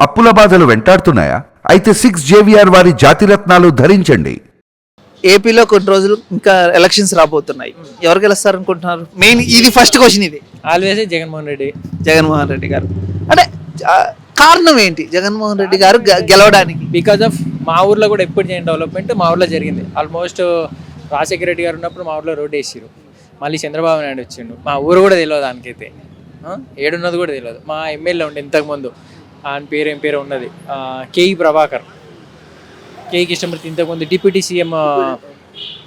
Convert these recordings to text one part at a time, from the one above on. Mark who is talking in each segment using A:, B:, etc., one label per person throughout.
A: అప్పుల బాధలు వెంటాడుతున్నాయా? అయితే సిక్స్ జేవిఆర్ వారి జాతిరత్నాలు ధరించండి.
B: ఏపీలో కొన్ని రోజులు ఇంకా ఎలక్షన్స్ రాబోతున్నాయి. ఎవరు గెలుస్తారు అనుకుంటున్నారు మెయిన్ ఇది ఫస్ట్ క్వశ్చన్ ఇది.
C: ఆల్వేస్ జగన్మోహన్ రెడ్డి.
B: జగన్మోహన్ రెడ్డి గారు. అంటే కారణం ఏంటి జగన్మోహన్ రెడ్డి గారు గె- గెలవడానికి?
C: బికాజ్ ఆఫ్ మా ఊర్లో కూడా ఎప్పుడు చేయని డెవలప్మెంట్ మా ఊర్లో జరిగింది. ఆల్మోస్ట్ రాజశేఖర రెడ్డి గారు ఉన్నప్పుడు మా ఊర్లో రోడ్ వేసిరు మళ్ళీ చంద్రబాబు నాయుడు వచ్చిండు. మా ఊరు కూడా తెలియదు దానికైతే. ఆ, ఏడున్నది కూడా తెలియదు మా ఎమ్మెల్యే ఉండే ఇంతకుముందు. ఆయన పేరు ఏం పేరు ఉన్నది? కేఈ ప్రభాకర్. కేఈ కృష్ణమూర్తి ఇంతకుముందు డిప్యూటీ సీఎం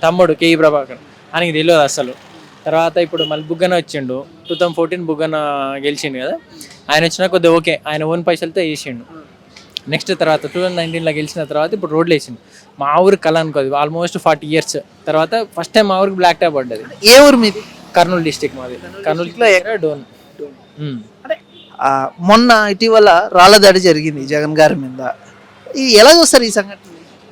C: తమ్ముడు కేఈ ప్రభాకర్. ఆయనకి తెలియదు అసలు. తర్వాత ఇప్పుడు మళ్ళీ బుగ్గన వచ్చిండు. టూ థౌసండ్ ఫోర్టీన్ బుగ్గన గెలిచిండు కదా? ఆయన వచ్చినా కొద్దిగా ఓకే. ఆయన ఓన్ పైసలతో వేసిండు. నెక్స్ట్ తర్వాత టూ థౌసండ్ నైన్టీన్లో గెలిచిన తర్వాత ఇప్పుడు రోడ్లు వేసిండు. మా ఊరు కళ అనుకోదు ఆల్మోస్ట్ ఫార్టీ ఇయర్స్. తర్వాత ఫస్ట్ టైం మా ఊరికి బ్లాక్ ట్యాప్ పడ్డది.
B: ఏ ఊరు మీది?
C: కర్నూలు డిస్టిక్ మాది. కర్నూలు డోన్. ఉమ్.
B: మొన్న ఇటీవల రాళ్ళ దాడి జరిగింది జగన్ గారి మీద. ఇది ఎలా చూస్తారు ఈ సంఘటన?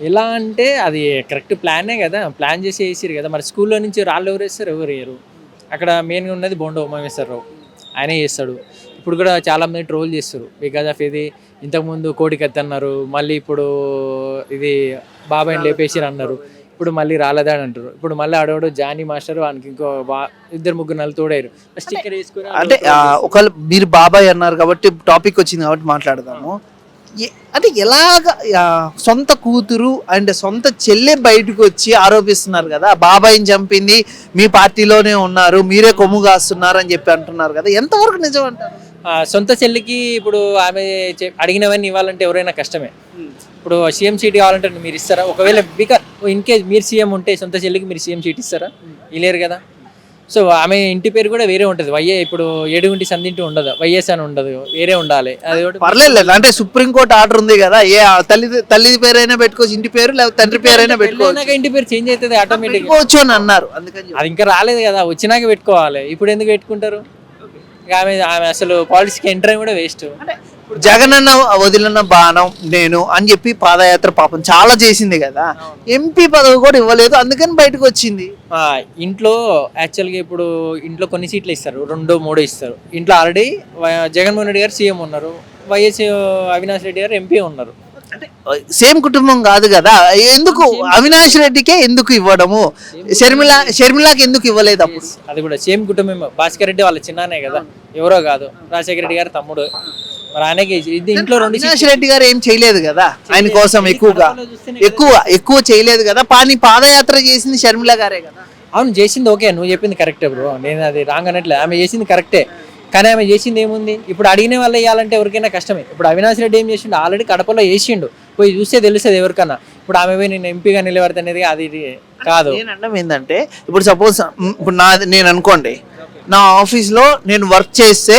C: ఎలా అంటే అది కరెక్ట్ ప్లానే కదా ప్లాన్ చేసి వేసారు కదా. మరి స్కూల్లో నుంచి రాళ్ళు ఎవరు వేస్తారు? ఎవరు వేయరు? అక్కడ మెయిన్గా ఉన్నది బోండ ఉమామేశ్వరరావు. ఆయనే చేస్తాడు. ఇప్పుడు కూడా చాలా మంది ట్రోల్ చేస్తారు. బికాజ్ ఆఫ్ ఇది ఇంతకుముందు కోడి కత్తి అన్నారు మళ్ళీ ఇప్పుడు ఇది బాబాయ్ని లేపేసిరు అన్నారు ఇప్పుడు మళ్ళీ రాలేదని అంటారు. ఇప్పుడు మళ్ళీ ఆడవాడు జానీ మాస్టర్ వానికి ఇంకో ఇద్దరు ముగ్గురు నలు తోడారు. స్టిక్కర్ వేసుకుని
B: అంటే ఆ, ఒకవేళ మీరు బాబాయ్ అన్నారు కాబట్టి టాపిక్ వచ్చింది కాబట్టి మాట్లాడదాము. అంటే ఎలాగ సొంత కూతురు అండ్ సొంత చెల్లె బయటకు వచ్చి ఆరోపిస్తున్నారు కదా బాబాయిని చంపింది మీ పార్టీలోనే ఉన్నారు మీరే కొమ్ము కాస్తున్నారు అని చెప్పి అంటున్నారు కదా ఎంతవరకు నిజం అంటారు?
C: సొంత చెల్లికి ఇప్పుడు ఆమె చె- అడిగినవన్నీ ఇవ్వాలంటే ఎవరైనా కష్టమే. ఇప్పుడు సీఎం సీట్ కావాలంటే మీరు ఇస్తారా? ఒకవేళ బికాస్ ఇన్ కేస్ మీరు సీఎం ఉంటే సొంత చెల్లికి మీరు సీఎం సీట్ ఇస్తారా? ఇలేరు కదా. సో ఆమె ఇంటి పేరు కూడా వేరే ఉంటుంది. వైఏ ఇప్పుడు ఏడుగుంటి సందింటి ఉండదు. వైఎస్ అని ఉండదు. వేరే ఉండాలి. అది
B: పర్లేదు అంటే సుప్రీంకోర్టు ఆర్డర్ ఉంది కదా. ఏ ఆ తల్లి తల్లి పేరైనా పెట్టుకోవచ్చు ఇంటి పేరు లేకపోతే తండ్రి పేరైనా పెట్టుకోవచ్చు.
C: ఇంటి పేరు చేంజ్ అవుతుంది ఆటోమేటిక్
B: అని అన్నారు. అందుకని.
C: అది ఇంకా రాలేదు కదా. వచ్చినాక పెట్టుకోవాలి. ఇప్పుడు ఎందుకు పెట్టుకుంటారు? ఇక ఆమె ఆమె అసలు పాలిటిక్స్కి ఎంటర్ కూడా వేస్ట్
B: జగనన్న వదిలిన బాణం నేను అని చెప్పి పాదయాత్ర పాపం చాలా చేసింది కదా. ఎంపీ పదవి కూడా ఇవ్వలేదు అందుకని బయటకు వచ్చింది.
C: ఇంట్లో యాక్చువల్గా ఇప్పుడు ఇంట్లో కొన్ని సీట్లు ఇస్తారు రెండో మూడో ఇస్తారు. ఇంట్లో ఆల్రెడీ జగన్మోహన్ రెడ్డి గారు సీఎం ఉన్నారు వైఎస్ అవినాష్ రెడ్డి గారు ఎంపీ ఉన్నారు.
B: సేమ్ కుటుంబం కాదు కదా ఎందుకు అవినాష్ రెడ్డికే ఎందుకు ఇవ్వడము? షర్మిల షర్మిలాకి ఎందుకు ఇవ్వలేదు అప్పుడు?
C: అది కూడా సేమ్ కుటుంబం భాస్కర్ రెడ్డి వాళ్ళ చిన్నానే కదా ఎవరో కాదు రాజశేఖర రెడ్డి గారు తమ్ముడు. మరి ఆయనకి ఇది ఇంట్లో రెండు
B: అవినాష్ రెడ్డి గారు ఏం చేయలేదు కదా? ఆయన కోసం ఎక్కువగా. ఎక్కువ ఎక్కువ చేయలేదు కదా? పాని పాదయాత్ర చేసింది షర్మిల గారే కదా?
C: అవును చేసింది ఓకే నువ్వు చెప్పింది కరెక్టే బ్రో నేను అది రాంగ్ అనట్లే ఆమె చేసింది కరెక్టే కానీ ఆమె చేసింది ఏముంది? ఇప్పుడు అడిగిన వాళ్ళు వేయాలంటే ఎవరికైనా కష్టమే. ఇప్పుడు అవినాష్ రెడ్డి ఏం చేసిండు? ఆల్రెడీ కడపలో వేసిండు. పోయి చూస్తే తెలుస్తుంది ఎవరికన్నా. ఇప్పుడు ఆమె పోయి నేను ఎంపీగా నిలబడితే అనేది అది ఇది కాదు.
B: నేను అనడం ఏంటంటే ఇప్పుడు సపోజ్ ఇప్పుడు నా నేను అనుకోండి నా ఆఫీస్లో నేను వర్క్ చేస్తే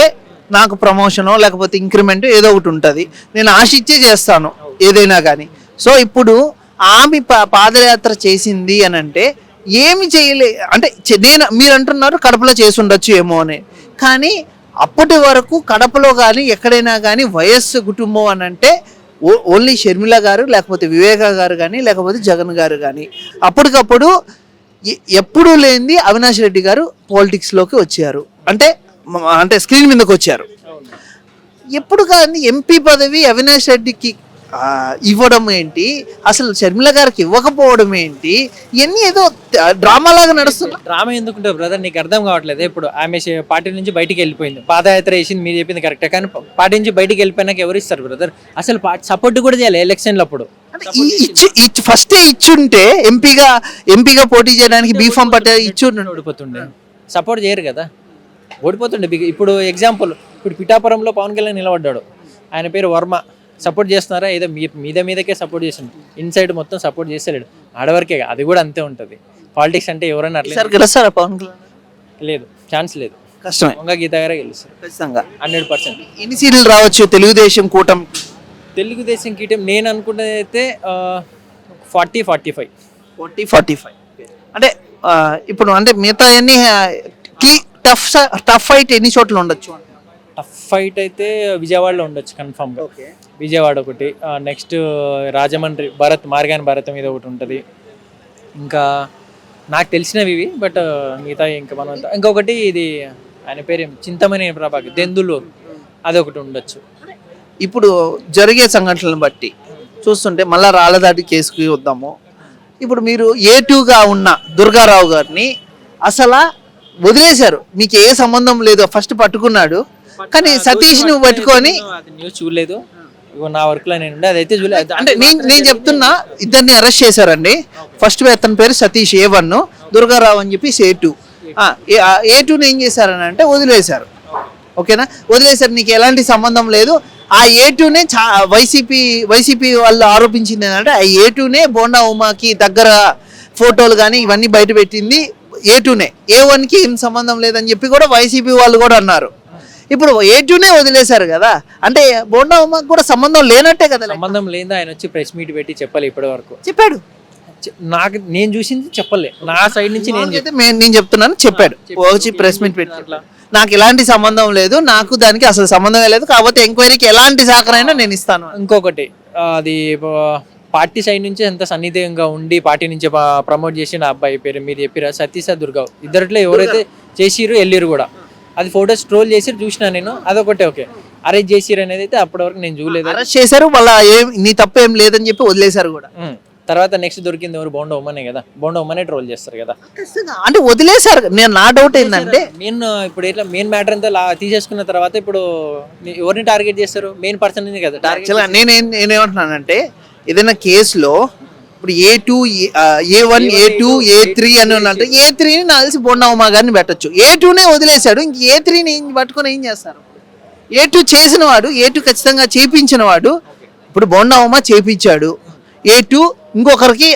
B: నాకు ప్రమోషనో లేకపోతే ఇంక్రిమెంట్ ఏదో ఒకటి ఉంటుంది. నేను ఆశిచ్చే చేస్తాను ఏదైనా కానీ సో ఇప్పుడు ఆమె పా- పాదయాత్ర చేసింది అని అంటే ఏమి చేయలే అంటే నేను మీరు అంటున్నారు కడపలో చేసి ఉండొచ్చు ఏమో అని. కానీ అప్పటి వరకు కడపలో కానీ ఎక్కడైనా కానీ వయస్సు కుటుంబం అని అంటే ఓ- ఓన్లీ షర్మిల గారు లేకపోతే వివేక గారు కానీ లేకపోతే జగన్ గారు కానీ అప్పటికప్పుడు ఎ- ఎప్పుడూ లేనిది అవినాష్ రెడ్డి గారు పాలిటిక్స్లోకి వచ్చారు. అంటే అంటే స్క్రీన్ మీదకి వచ్చారు. ఎప్పుడు కానీ ఎంపీ పదవి అవినాష్ రెడ్డికి ఇవ్వడం ఏంటి? అసలు షర్మిల గారికి ఇవ్వకపోవడం ఏంటి? ఇవన్నీ ఏదో డ్రామా లాగా నడుస్తున్నాయి
C: డ్రామా ఎందుకుంటారు బ్రదర్? నీకు అర్థం కావట్లేదు. ఇప్పుడు ఆమె పార్టీ నుంచి బయటికి వెళ్ళిపోయింది. పాదయాత్ర వేసింది మీరు చెప్పింది కరెక్టే కానీ పార్టీ నుంచి బయటికి వెళ్ళిపోయినాక ఎవరు ఇస్తారు బ్రదర్? అసలు సపోర్ట్ కూడా చేయాలి ఎలక్షన్లు అప్పుడు.
B: ఇచ్చి ఇచ్చి ఫస్టే ఇచ్చుంటే ఎంపీగా ఎంపీగా పోటీ చేయడానికి బీఫామ్ పట్టే ఇచ్చుండు.
C: ఓడిపోతుండే. సపోర్ట్ చేయరు కదా? ఓడిపోతుండే. బిగ్- ఇప్పుడు ఎగ్జాంపుల్ ఇప్పుడు పిఠాపురంలో పవన్ కళ్యాణ్ నిలబడ్డాడు. ఆయన పేరు వర్మ. సపోర్ట్ చేస్తున్నారా? ఏదో మీ మీద మీదకే సపోర్ట్ చేస్తుండు ఇన్సైడ్ మొత్తం సపోర్ట్ చేస్తలేడు. ఆడవరకే అది కూడా అంతే ఉంటుంది. పాలిటిక్స్ అంటే ఎవరైనా అట్లే
B: గెలుస్తారా పవన్ కళ్యాణ్?
C: లేదు. ఛాన్స్ లేదు.
B: కష్టమే.
C: వంగ గీత గారే గెలుస్తారు.
B: ఖచ్చితంగా.
C: Hundred percent.
B: ఎన్ని సీట్లు రావచ్చు తెలుగుదేశం కూటమి?
C: తెలుగుదేశం కీటం నేను అనుకున్నది అయితే forty forty five.
B: Forty forty five. అంటే ఇప్పుడు అంటే మిగతా అన్ని టఫ్ టఫ్ ఫైట్ ఎన్ని చోట్ల ఉండొచ్చు
C: టఫ్ ఫైట్ అయితే విజయవాడలో ఉండొచ్చు కన్ఫామ్గా విజయవాడ ఒకటి నెక్స్ట్ రాజమండ్రి భరత్ మార్గాన్ భరత్ మీద ఒకటి ఉంటుంది. ఇంకా నాకు తెలిసినవి ఇవి బట్ మిగతా ఇంకా మనం ఇంకొకటి ఇది ఆయన పేరు ఏం- చింతమణి ప్రభాకర్ దెందులూరు అదొకటి ఉండొచ్చు.
B: ఇప్పుడు జరిగే సంఘటనలను బట్టి చూస్తుంటే మళ్ళా రాళ్ళదాటి కేసుకి వద్దాము. ఇప్పుడు మీరు ఏ టూగా ఉన్న దుర్గారావు గారిని అసలు వదిలేశారు. మీకు ఏ సంబంధం లేదు. ఫస్ట్ పట్టుకున్నాడు. కానీ సతీష్ నువ్వు పట్టుకొని
C: న్యూస్ చూడలేదు. నా వర్క్లో నేను అదైతే చూడలేదు
B: అంటే నేను నేను చెప్తున్నా ఇద్దరిని అరెస్ట్ చేశారండి. ఫస్ట్ అతని పేరు సతీష్ ఏ వన్ దుర్గారావు అని చెప్పి ఏ టూ. ఏ టూని ఏం చేశారని అంటే వదిలేశారు. ఓకేనా? వదిలేశారు. నీకు ఎలాంటి సంబంధం లేదు. ఆ ఏ టూనే చా వైసీపీ వైసీపీ వాళ్ళు ఆరోపించింది ఏంటంటే ఆ ఏ టూనే బోండా ఉమాకి దగ్గర ఫోటోలు కానీ ఇవన్నీ బయట పెట్టింది. ఏ టూనే ఏ వన్కి ఏం సంబంధం లేదని చెప్పి కూడా వైసీపీ వాళ్ళు కూడా అన్నారు. ఇప్పుడు ఏ టూనే వదిలేశారు కదా. అంటే బోండా ఉమాకి కూడా సంబంధం లేనట్టే కదా.
C: సంబంధం లేదు ఆయన వచ్చి ప్రెస్ మీట్ పెట్టి చెప్పాలి ఇప్పటి వరకు
B: చెప్పాడు
C: నాకు నేను చూసింది చెప్పలే. నా సైడ్ నుంచి నేను
B: నేను చెప్తున్నాను చెప్పాడు. వచ్చి ప్రెస్ మీట్ పెట్టి నాకు ఎలాంటి సంబంధం లేదు నాకు దానికి అసలు సంబంధమే లేదు. కాకపోతే ఎంక్వైరీకి ఎలాంటి సహకారైనా నేను ఇస్తాను.
C: ఇంకొకటి అది పార్టీ సైడ్ నుంచి ఎంత సన్నిహితంగా ఉండి పార్టీ నుంచి ప్రమోట్ చేసిన అబ్బాయి పేరు మీరు చెప్పిరా సతీష్ దుర్గావ్. ఇద్దరిట్లో ఎవరైతే చేసిరు వెళ్ళిరు కూడా. అది ఫోటోస్ ట్రోల్ చేసి చూసిన నేను అదొకటే ఓకే. అరేంజ్ చేసిరు అనేది అయితే అప్పటి వరకు నేను చూడలేదు.
B: అరెస్ట్ చేశారు మళ్ళీ ఏం నీ తప్పు ఏం లేదని చెప్పి వదిలేశారు కూడా.
C: తర్వాత నెక్స్ట్ దొరికింది ఎవరు? బోండా ఉమ్మనే కదా. బోండా ఉమ్మనే ట్రోల్ చేస్తారు కదా.
B: అంటే వదిలేశారు. నేను నా డౌట్ ఏంటంటే
C: మెయిన్ ఇప్పుడు ఎట్లా మెయిన్ మ్యాటర్ అంతా తీసేసుకున్న తర్వాత ఇప్పుడు ఎవరిని టార్గెట్ చేస్తారు? మెయిన్ పర్సన్ కదా టార్గెట్
B: నేనేం నేనేమంటున్నానంటే ఏదైనా కేసులో ఇప్పుడు A two A one A two A three అని ఉన్నట్టు ఏ త్రీని నాకు తెలిసి బొండమ్మ గారిని పెట్టచ్చు. ఏ టూనే వదిలేశాడు. ఇంక ఏ త్రీని ఏం పట్టుకొని ఏం చేస్తారు? ఏ టూ చేసిన వాడు ఏ టూ ఖచ్చితంగా చేపించిన వాడు ఇప్పుడు బొండమ్మ చేపించాడు. ఏ టూ ఇంకొకరికి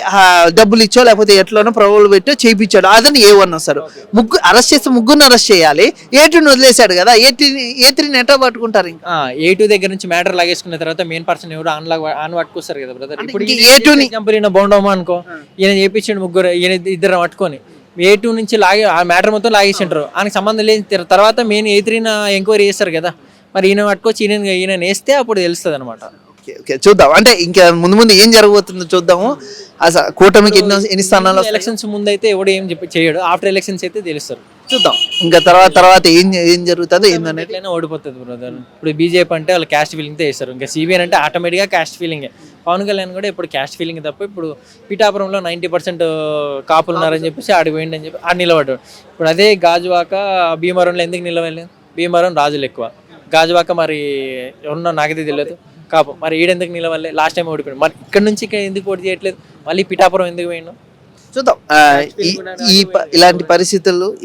B: డబ్బులు ఇచ్చో లేకపోతే ఎట్లనో ప్రభువులు పెట్టో చేయించాడు అదని ఏ వన్ వస్తారు ముగ్గురు అరెస్ట్ చేస్తే ముగ్గురిని అరెస్ట్ చేయాలి. ఏ టూని వదిలేశాడు కదా ఏ త్రీ ఏ త్రీని ఎట్లా పట్టుకుంటారు ఇంకా?
C: ఏ టూ దగ్గర నుంచి మ్యాటర్ లాగేసుకున్న తర్వాత మెయిన్ పర్సన్ ఎవరు ఆన్ లాగా ఆన్ పట్టుకొస్తారు కదా బ్రదర్ ఇప్పుడు
B: ఏ two ని-
C: ఎగ్జాంపుల్ ఈయన బౌండమా అనుకో ఈయన చేపించండి ముగ్గురు ఈయన ఇద్దరు పట్టుకొని. ఏ టూ నుంచి లాగే ఆ మ్యాటర్ మొత్తం లాగేసింటారు ఆయనకి సంబంధం లేని తెర- తర్వాత మెయిన్ ఏ త్రీన ఎంక్వైరీ చేస్తారు కదా. మరి ఈయన పట్టుకొచ్చి ఈయన ఈయన వేస్తే అప్పుడు తెలుస్తుంది అనమాట
B: చూద్దాం. అంటే ఇంకా ముందు ముందు ఏం జరగబోతుందో చూద్దాము. అసలు కూటమికి ఎన్నో ఎన్ని స్థానాలు వస్తాయి?
C: ఎలక్షన్స్ ముందు అయితే ఎవడు ఏం చెప్పి చేయడు. ఆఫ్టర్ ఎలక్షన్స్ అయితే తెలుస్తారు.
B: చూద్దాం. ఇంకా తర్వాత తర్వాత ఏం ఏం జరుగుతుందో ఏందనేది?
C: ఓడిపోతుంది బ్రదర్ ఇప్పుడు బీజేపీ అంటే వాళ్ళు క్యాస్ట్ ఫీలింగ్తో వేస్తారు ఇంకా సిబిఎన్ అంటే ఆటోమేటిక్గా క్యాస్ట్ ఫీలింగ్ పవన్ కళ్యాణ్ కూడా ఇప్పుడు క్యాస్ట్ ఫీలింగ్ తప్ప ఇప్పుడు పిఠాపురంలో నైంటీ పర్సెంట్ కాపులు ఉన్నారని చెప్పేసి ఆడికి పోయిండి అని చెప్పి ఆడ నిలబడ్డాడు. ఇప్పుడు అదే గాజువాక భీమవరంలో ఎందుకు నిలవలేదు? భీమవరం రాజులు ఎక్కువ. గాజువాక మరి ఎవరున్నా నాకైతే తెలియదు. కాపు. మరి ఈడెందుకు నిలవలే? లాస్ట్ టైం ఓడిపోయాడు మరి ఇక్కడ నుంచి ఇక్కడ ఎందుకు పోటీ చేయట్లేదు? మళ్ళీ పిఠాపురం ఎందుకు పోయిండు?
B: చూద్దాం. ఆ, ఈ- ఇలాంటి పరిస్థితులు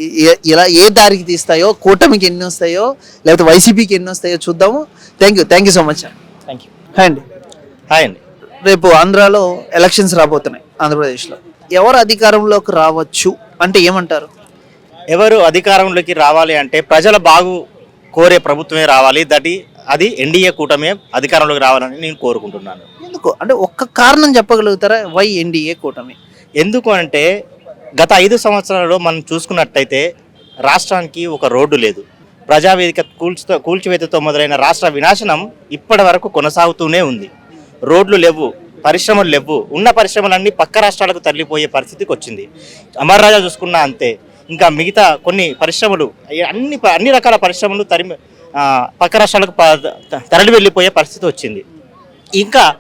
B: ఇలా ఏ దారికి తీస్తాయో కూటమికి ఎన్ని వస్తాయో లేకపోతే వైసీపీకి ఎన్ని వస్తాయో చూద్దాము. Thank you thank you so much
C: thank you
B: hi అండి.
D: హాయ్ అండి.
B: రేపు ఆంధ్రాలో ఎలక్షన్స్ రాబోతున్నాయి ఆంధ్రప్రదేశ్లో. ఎవరు అధికారంలోకి రావచ్చు అంటే ఏమంటారు?
D: ఎవరు అధికారంలోకి రావాలి అంటే ప్రజల బాగు కోరే ప్రభుత్వమే రావాలి. దటి అది ఎన్డీఏ కూటమే అధికారంలోకి రావాలని నేను కోరుకుంటున్నాను.
B: ఎందుకు? అంటే ఒక్క కారణం చెప్పగలుగుతారా? వై ఎన్డీఏ కూటమి?
D: ఎందుకు అంటే గత ఐదు సంవత్సరాలలో మనం చూసుకున్నట్టయితే రాష్ట్రానికి ఒక రోడ్డు లేదు. ప్రజావేదిక కూల్చుతో కూల్చివేతతో మొదలైన రాష్ట్ర వినాశనం ఇప్పటి వరకు కొనసాగుతూనే ఉంది. రోడ్లు లేవు పరిశ్రమలు లేవు. ఉన్న పరిశ్రమలన్నీ పక్క రాష్ట్రాలకు తరలిపోయే పరిస్థితికి వచ్చింది. అమర్ రాజా చూసుకున్నా అంతే. ఇంకా మిగతా కొన్ని పరిశ్రమలు అన్ని అన్ని రకాల పరిశ్రమలు తరిమి పక్క రాష్ట్రాలకు ప- తరలి వెళ్ళిపోయే పరిస్థితి వచ్చింది. ఇంకా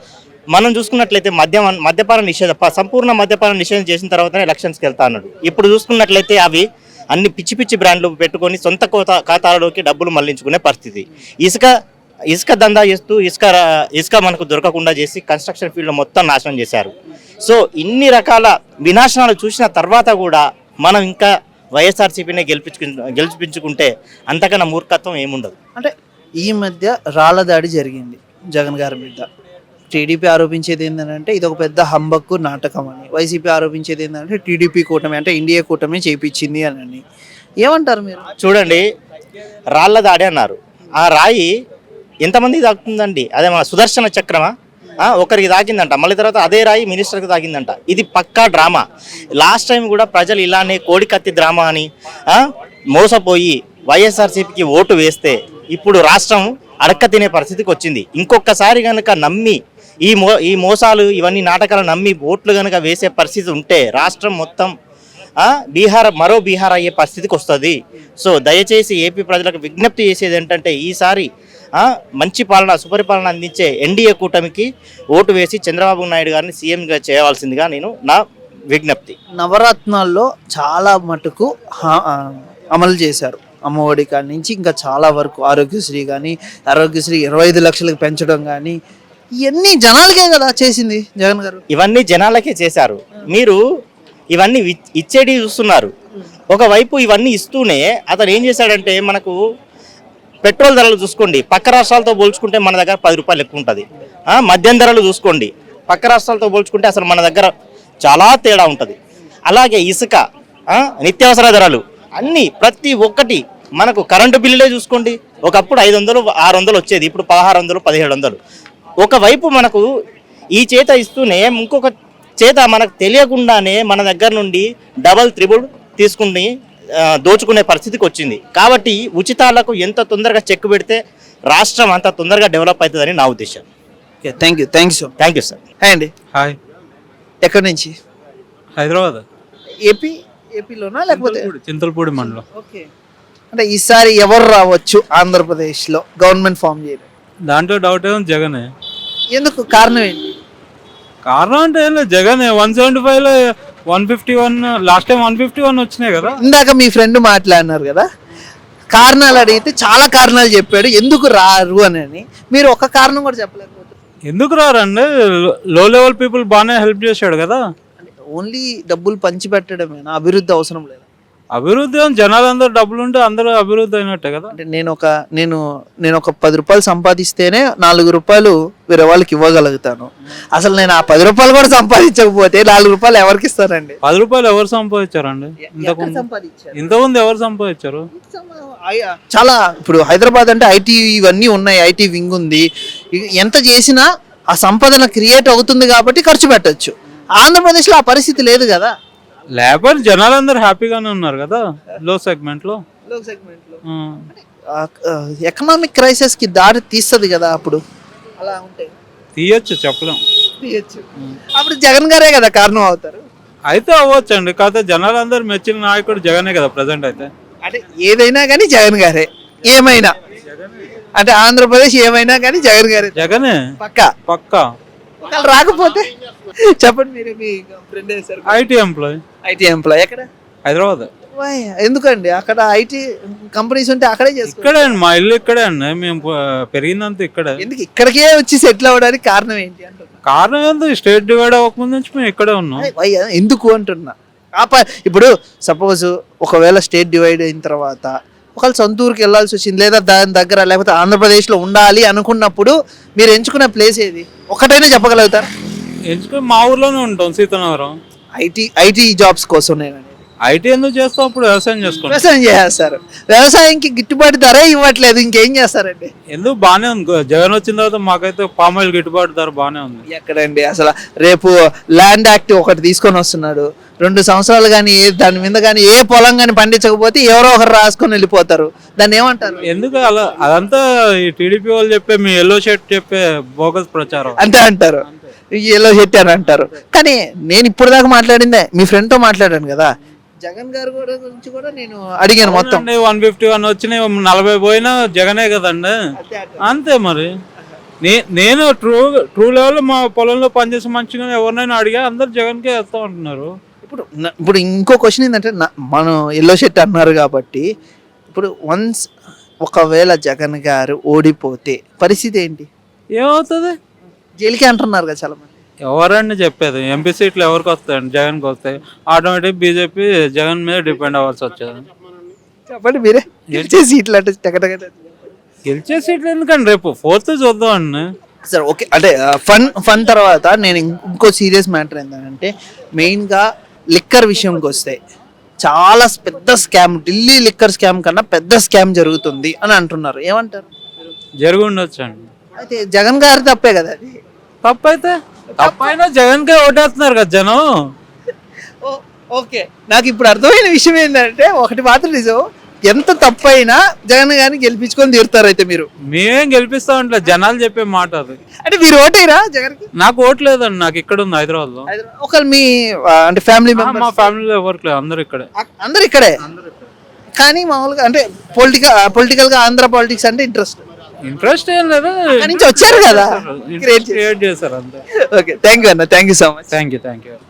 D: మనం చూసుకున్నట్లయితే మద్యం మద్యపాన నిషేధ సంపూర్ణ మద్యపాన నిషేధం చేసిన తర్వాతనే ఎలక్షన్స్కి వెళ్తా అన్నాడు. ఇప్పుడు చూసుకున్నట్లయితే అవి అన్ని పిచ్చి పిచ్చి బ్రాండ్లు పెట్టుకొని సొంత కోత ఖాతాలలోకి డబ్బులు మళ్ళించుకునే పరిస్థితి. ఇసుక ఇసుక దందా చేస్తూ ఇసుక ఇసుక మనకు దొరకకుండా చేసి కన్స్ట్రక్షన్ ఫీల్డ్ మొత్తం నాశనం చేశారు. సో ఇన్ని రకాల వినాశనాలు చూసిన తర్వాత కూడా మనం ఇంకా వైఎస్ఆర్సీపీనే గెలిపించుకు గెలిపించుకుంటే అంతకన్నా మూర్ఖత్వం ఏముండదు.
B: అంటే ఈ మధ్య రాళ్ళ దాడి జరిగింది జగన్ గారి మీద. టీడీపీ ఆరోపించేది ఏంటంటే ఇది ఒక పెద్ద హంబక్కు నాటకం అని. వైసీపీ ఆరోపించేది ఏంటంటే టీడీపీ కూటమి అంటే ఇండియా కూటమి చేపించింది అని అని ఏమంటారు మీరు?
D: చూడండి రాళ్ళ దాడి అన్నారు. ఆ రాయి ఎంతమంది తాకుతుందండి? అదే మన సుదర్శన చక్రమా? ఒకరికి తాకిందంట. మళ్ళీ తర్వాత అదే రాయి మినిస్టర్కి తాకిందంట. ఇది పక్కా డ్రామా. లాస్ట్ టైం కూడా ప్రజలు ఇలానే కోడికత్తి డ్రామా అని మోసపోయి వైఎస్ఆర్సీపీకి ఓటు వేస్తే ఇప్పుడు రాష్ట్రం అడక్క తినే పరిస్థితికి వచ్చింది. ఇంకొకసారి కనుక నమ్మి ఈ మో ఈ మోసాలు ఇవన్నీ నాటకాలు నమ్మి ఓట్లు కనుక వేసే పరిస్థితి ఉంటే రాష్ట్రం మొత్తం బీహార్ మరో బీహార్ అయ్యే పరిస్థితికి వస్తుంది. సో దయచేసి ఏపీ ప్రజలకు విజ్ఞప్తి చేసేది ఏంటంటే ఈసారి మంచి పాలన సుపరిపాలన అందించే ఎన్డీఏ కూటమికి ఓటు వేసి చంద్రబాబు నాయుడు గారిని సీఎంగా చేయవలసిందిగా నేను నా విజ్ఞప్తి.
B: నవరత్నాల్లో చాలా మటుకు అమలు చేశారు. అమ్మఒడి కాడి నుంచి ఇంకా చాలా వరకు ఆరోగ్యశ్రీ కానీ ఆరోగ్యశ్రీ ఇరవై ఐదు లక్షలకు పెంచడం కానీ ఇవన్నీ జనాలకే కదా చేసింది జగన్ గారు.
D: ఇవన్నీ జనాలకే చేశారు. మీరు ఇవన్నీ ఇచ్చేటి చూస్తున్నారు. ఒకవైపు ఇవన్నీ ఇస్తూనే అతను ఏం చేశాడంటే మనకు పెట్రోల్ ధరలు చూసుకోండి. పక్క రాష్ట్రాలతో పోల్చుకుంటే మన దగ్గర పది రూపాయలు ఎక్కువ ఉంటుంది. మద్యం ధరలు చూసుకోండి. పక్క రాష్ట్రాలతో పోల్చుకుంటే అసలు మన దగ్గర చాలా తేడా ఉంటుంది. అలాగే ఇసుక నిత్యావసర ధరలు అన్నీ ప్రతి ఒక్కటి మనకు కరెంటు బిల్లులే చూసుకోండి. ఒకప్పుడు ఐదు వందలు ఆరు వందలు వచ్చేది. ఇప్పుడు పదహారు వందలు పదిహేడు వందలు. ఒకవైపు మనకు ఈ చేత ఇస్తూనే ఇంకొక చేత మనకు తెలియకుండానే మన దగ్గర నుండి డబల్ త్రిబుల్ తీసుకుని దోచుకునే పరిస్థితికి వచ్చింది. కాబట్టి ఉచితాలకు ఎంత తొందరగా చెక్ పెడితే రాష్ట్రం అంత తొందరగా డెవలప్ అవుతుందని నా ఉద్దేశం.
B: Okay thank you thank you
D: thank you sir
B: hi అండి
E: హాయ్
B: ఎక్కడి నుంచి?
E: హైదరాబాద్.
B: ఏపీ ఏపీలోనా లేకపోతే?
E: చింతలపూడి మండలం.
B: ఓకే అంటే ఈసారి ఎవరు రావచ్చు ఆంధ్రప్రదేశ్లో? గవర్నమెంట్ ఫామ్ చేయడం.
E: దాంట్లో డౌట్ ఏమో జగనే.
B: ఎందుకు? కారణం ఏంటి?
E: కారణం అంటే ఏం లేదు జగనే. వన్ సెవెంటీ ఫైవ్లో one fifty one last time one fifty one వచ్చినాయి కదా.
B: ఇందాక మీ ఫ్రెండ్ మాట్లాడినారు కదా కారణాలు అడిగితే చాలా కారణాలు చెప్పాడు ఎందుకు రారు అని అని. మీరు ఒక కారణం కూడా చెప్పలేకపోతే
E: ఎందుకు రారండి? లో లెవెల్ పీపుల్ బాగానే హెల్ప్ చేశాడు కదా.
B: ఓన్లీ డబ్బులు పంచి పెట్టడమేనా అభివృద్ధి అవసరం లేదా?
E: అభివృద్ధి జనాలందరూ డబ్బులు ఉంటే అందరూ అభివృద్ధి అయినట్టే కదా?
B: అంటే నేను ఒక నేను నేను ఒక పది రూపాయలు సంపాదిస్తేనే నాలుగు రూపాయలు వేరే వాళ్ళకి ఇవ్వగలుగుతాను. అసలు నేను ఆ పది రూపాయలు కూడా సంపాదించకపోతే నాలుగు రూపాయలు ఎవరికి ఇస్తానండి
E: పది రూపాయలు ఎవరు సంపాదించారండి? ఇంతకుముందు ఎవరు సంపాదించారు?
B: చాలా ఇప్పుడు హైదరాబాద్ అంటే ఐటీ ఇవన్నీ ఉన్నాయి ఐటీ వింగ్ ఉంది. ఎంత చేసినా ఆ సంపదన క్రియేట్ అవుతుంది కాబట్టి ఖర్చు పెట్టొచ్చు. ఆంధ్రప్రదేశ్లో ఆ పరిస్థితి లేదు కదా?
E: లేకపోతే జనాలందరూ హ్యాపీగానే ఉన్నారు కదా లో సెగ్మెంట్లో ఆ.
B: ఎకనామిక్ క్రైసిస్కి దారి తీస్తుంది కదా అప్పుడు. అలా ఉంటాయి.
E: తీయొచ్చు చెప్పలేం.
B: తీయచ్చు. అప్పుడు జగన్ గారే కదా కారణం అవుతారు.
E: అయితే అవ్వచ్చు అండి కాకపోతే జనాలందరూ మెచ్చిన నాయకుడు జగనే కదా ప్రజెంట్ అయితే.
B: అంటే ఏదైనా కానీ జగన్ గారే. ఏమైనా. అంటే ఆంధ్రప్రదేశ్ ఏమైనా కానీ జగన్ గారే.
E: జగనే?
B: పక్క.
E: పక్కా.
B: రాకపోతే? చెప్పండి మీరు మీ friend
E: IT employee.
B: IT employee ఎక్కడ?
E: హైదరాబాద్.
B: ఎందుకండి? అక్కడ ఐటీ కంపెనీస్ ఉంటే అక్కడే చేసుకో
E: ఇక్కడే అండి మా ఇల్లు ఇక్కడే అండి. మేము పెరిగిందంతా ఇక్కడే.
B: ఎందుకు? ఇక్కడికే వచ్చి సెటిల్ అవ్వడానికి కారణం ఏంటి అంటున్నా?
E: కారణం ఏందో స్టేట్ డివైడ్ అవ్వకముందు నుంచి మేము ఇక్కడే ఉన్నాం.
B: ఎందుకు అంటున్నా? ఇప్పుడు సపోజ్ ఒకవేళ స్టేట్ డివైడ్ అయిన తర్వాత ఒకవేళ సొంత ఊరికి వెళ్ళాల్సి వచ్చింది లేదా దాని దగ్గర లేకపోతే ఆంధ్రప్రదేశ్లో ఉండాలి అనుకున్నప్పుడు మీరు ఎంచుకున్న ప్లేస్ ఏది? ఒకటైనా చెప్పగలుగుతారా?
E: ఎంచుకొని మా ఊర్లోనే ఉంటాం సీతానగరం.
B: ఐటీ ఐటీ జాబ్స్ కోసం నేను.
E: ఐటీ ఎందుకు చేస్తాం అప్పుడు వ్యవసాయం చేసుకుంటాం
B: వ్యవసాయం చేస్తారు వ్యవసాయంకి గిట్టుబాటు ధరే ఇవ్వట్లేదు ఇంకేం చేస్తారండి?
E: ఎందుకు? బాగానే ఉంది. జగన్ వచ్చిన తర్వాత మాకైతే పామ్ ఆయిల్ గిట్టుబాటు ధర బాగానే ఉంది.
B: ఎక్కడండి? అసలు రేపు ల్యాండ్ యాక్ట్ ఒకటి తీసుకొని వస్తున్నాడు. రెండు సంవత్సరాలు కానీ ఏ దాని మీద కానీ ఏ పొలం కానీ పండించకపోతే ఎవరో ఒకరు రాసుకొని వెళ్ళిపోతారు. దాన్ని ఏమంటారు?
E: ఎందుకు అలా? అదంతా ఈ టీడీపీ వాళ్ళు చెప్పే మీ ఎల్లో షర్ట్ చెప్పే బోగస్ ప్రచారం.
B: అంతే అంటారు. ఎలా అని అంటారు. కానీ నేను ఇప్పుడు దాకా మాట్లాడిందే మీ friend తో మాట్లాడాను కదా. జగన్ గారు కూడా గురించి కూడా నేను అడిగాను మొత్తం.
E: వన్ ఫిఫ్టీ వన్ వచ్చినాయి నలభై పోయినా జగనే కదండి. అంతే మరి. నేను ట్రూ ట్రూ లెవెల్ మా పొలంలో పనిచేసే మంచిగా ఎవరినైనా అడిగా అందరు జగన్కే వేస్తా ఉంటున్నారు.
B: ఇప్పుడు ఇప్పుడు ఇంకో క్వశ్చన్ ఏంటంటే మనం ఎల్లో షర్ట్ అన్నారు కాబట్టి ఇప్పుడు వన్స్ ఒకవేళ జగన్ గారు ఓడిపోతే పరిస్థితి ఏంటి?
E: ఏమవుతుంది?
B: జైలుకి అంటున్నారు కదా చాలా మంది
E: ఎవరండి చెప్పేది? ఎంపీ సీట్లు ఎవరికి వస్తాయండి? జగన్కి వస్తాయి. ఆటోమేటిక్ బీజేపీ జగన్ మీద డిపెండ్ అవ్వాల్సి వచ్చేది.
B: చెప్పండి మీరే. గెలిచే సీట్లు అంటే టకటక
E: గెలిచే సీట్లు ఎందుకండి రేపు? ఫోర్త్ చూద్దాం అండి.
B: సరే ఓకే. అంటే ఫన్ ఫన్ తర్వాత నేను ఇంకో సీరియస్ మ్యాటర్ ఏంటంటే మెయిన్గా లిక్కర్ విషయంకి వస్తే చాలా పెద్ద స్కామ్ ఢిల్లీ లిక్కర్ స్కామ్ కన్నా పెద్ద స్కామ్ జరుగుతుంది అని అంటున్నారు. ఏమంటారు?
E: జరిగి ఉండొచ్చు అండి
B: అయితే జగన్ గారి తప్పే కదా అది.
E: తప్పైతే? తప్పైనా జగన్కే ఓటేస్తున్నారు కదా జనం.
B: Oh okay. నాకు ఇప్పుడు అర్థమైన విషయం ఏంటంటే ఒకటి మాత్రం నిజం. ఎంత తప్పైనా జగన్ గారిని గెలిపించుకొని తీరుతారు అయితే మీరు.
E: మేమేం గెలిపిస్తా ఉంటలే జనాలు చెప్పే మాట అది.
B: అంటే మీరు ఓటేరా జగన్కి?
E: నాకు ఓట్ లేదండి. నాకు ఇక్కడ ఉంది హైదరాబాద్. లో
B: ఒకళ్ళు మీ అంటే ఫ్యామిలీ
E: మా ఫ్యామిలీలో ఎవరికి లేదు. అందరు ఇక్కడే.
B: అందరు ఇక్కడే? కానీ మామూలుగా అంటే పొలిటికల్ పొలిటికల్గా ఆంధ్ర పాలిటిక్స్ అంటే ఇంట్రెస్ట్.
E: ఇంట్రెస్ట్ ఏం లేదు.
B: అక్కడి నుంచి వచ్చారు కదా.
E: క్రియేట్ చేశారు అంతే.
B: ఓకే థ్యాంక్ యూ అన్న. Thank you so much
E: thank you thank you